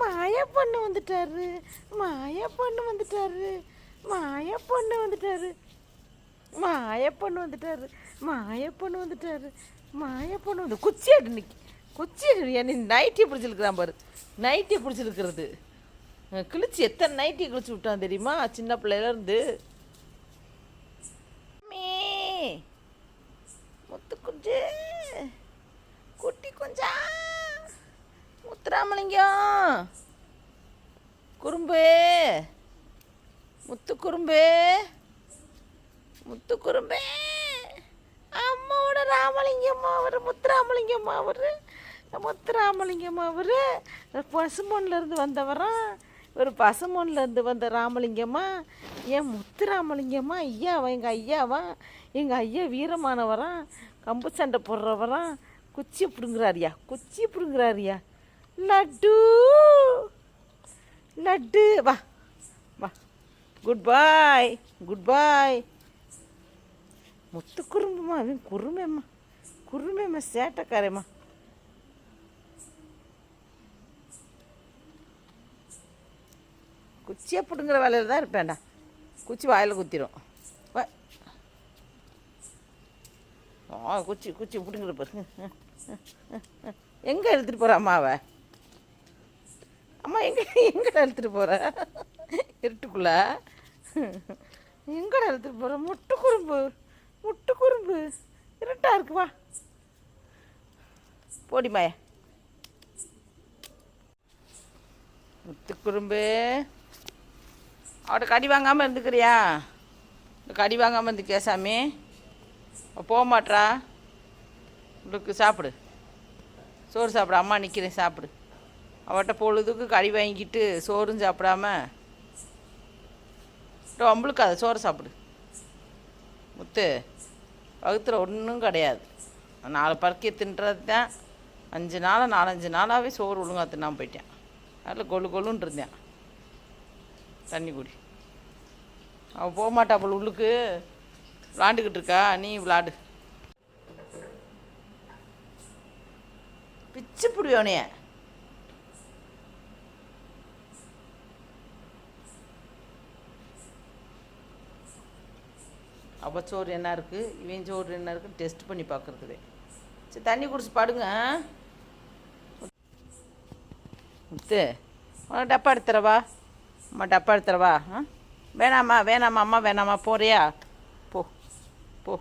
மாய பொண்ணு வந்துட்டாரு. மாய பொண்ணு வந்துட்டாரு. மாய பொண்ணு வந்துட்டாரு. மாய பொண்ணு வந்துட்டாரு. மாய பொண்ணு வந்துட்டாரு. மாய பொண்ணு வந்து குச்சி இன்னைக்கு. குச்சி அடி என்ன நைட்டி பிடிச்சிருக்கிறான் பாரு. நைட்டி பிடிச்சிருக்கிறது. கிழிச்சு எத்தனை நைட்டி கிழிச்சு விட்டான் தெரியுமா? சின்ன பிள்ளையில இருந்து. அம்மி, முத்து குஞ்சு. குட்டி குஞ்சா. ராமலிங்கம் குறும்பு. முத்து குறும்பு. முத்து குறும்பு. அம்மாவோட ராமலிங்கம்மா அவர் முத்துராமலிங்கம்மா அவர். முத்துராமலிங்கம்மா அவர். பசுமொன்லேருந்து வந்தவரா? ஒரு பசுமொன்லேருந்து வந்த ராமலிங்கம்மா. ஏன் முத்துராமலிங்கம்மா? ஐயாவா? எங்கள் ஐயாவா? எங்கள் ஐயா வீரமானவரா? கம்பு சண்டை போடுறவரா? குச்சி பிடுங்குறாரியா குச்சி பிடுங்குறாரியா லட்டு. லட்டு. வா வா. குட் பாய் குட் பாய் மொத்த குறும்புமா? அவன் குறுமேம்மா குறுமேம்மா சேட்டக்காரேம்மா. குச்சியை பிடுங்குற வேலையில் தான் இருப்பேன்டா. குச்சி வாயில் குத்திரும். வா. ஆ குச்சி குச்சி பிடுங்குற பாருங்க எங்கே எடுத்துகிட்டு போகிற அம்மாவை? அம்மா எங்கே எங்கடா எடுத்துகிட்டு போகிற இருட்டுக்குள்ள. எங்கடா எடுத்துகிட்டு போகிற முட்டு குறும்பு முட்டு குறும்பு. இருட்டா இருக்கு வா. முத்து குறும்பு. அவட்ட கடி வாங்காமல் இருந்துக்கிறியா? கடி வாங்காமல் இருந்துக்கியா சாமி? போக மாட்றா. உங்களுக்கு சாப்பிடு. சோறு சாப்பிடு. அம்மா நிற்கிறேன் சாப்பிடு. அவட்ட பொழுதுக்கு கறி வாங்கிட்டு சோறும் சாப்பிடாம. அம்பளுக்கு அதை சோறு சாப்பிடு. முத்து வகுத்தில் ஒன்றும் கிடையாது. நாலு பறக்கி தின்றது தான். அஞ்சு நாளாக நாலஞ்சு நாளாகவே சோறு ஒழுங்காக தின்னாமல் போயிட்டேன். அதில் கொழு கொழுன்னு இருந்தேன். தண்ணி குடி. அவள் போக மாட்டா அவள் உள்ளுக்கு. விளாண்டுக்கிட்டு இருக்கா. நீ விளாடு. பிச்சு பிடியோனைய அப்போ சோறு என்ன இருக்குது இவன் சோறு என்ன இருக்குன்னு டெஸ்ட் பண்ணி பார்க்குறது சரி தண்ணி குடிச்சு பாடுங்க ஆ? முத்து உனக்கு டப்பா எடுத்துறவா அம்மா டப்பா எடுத்துறவா ஆ? வேணாம்மா வேணாம்மா அம்மா வேணாம்மா போறியா? போ போ.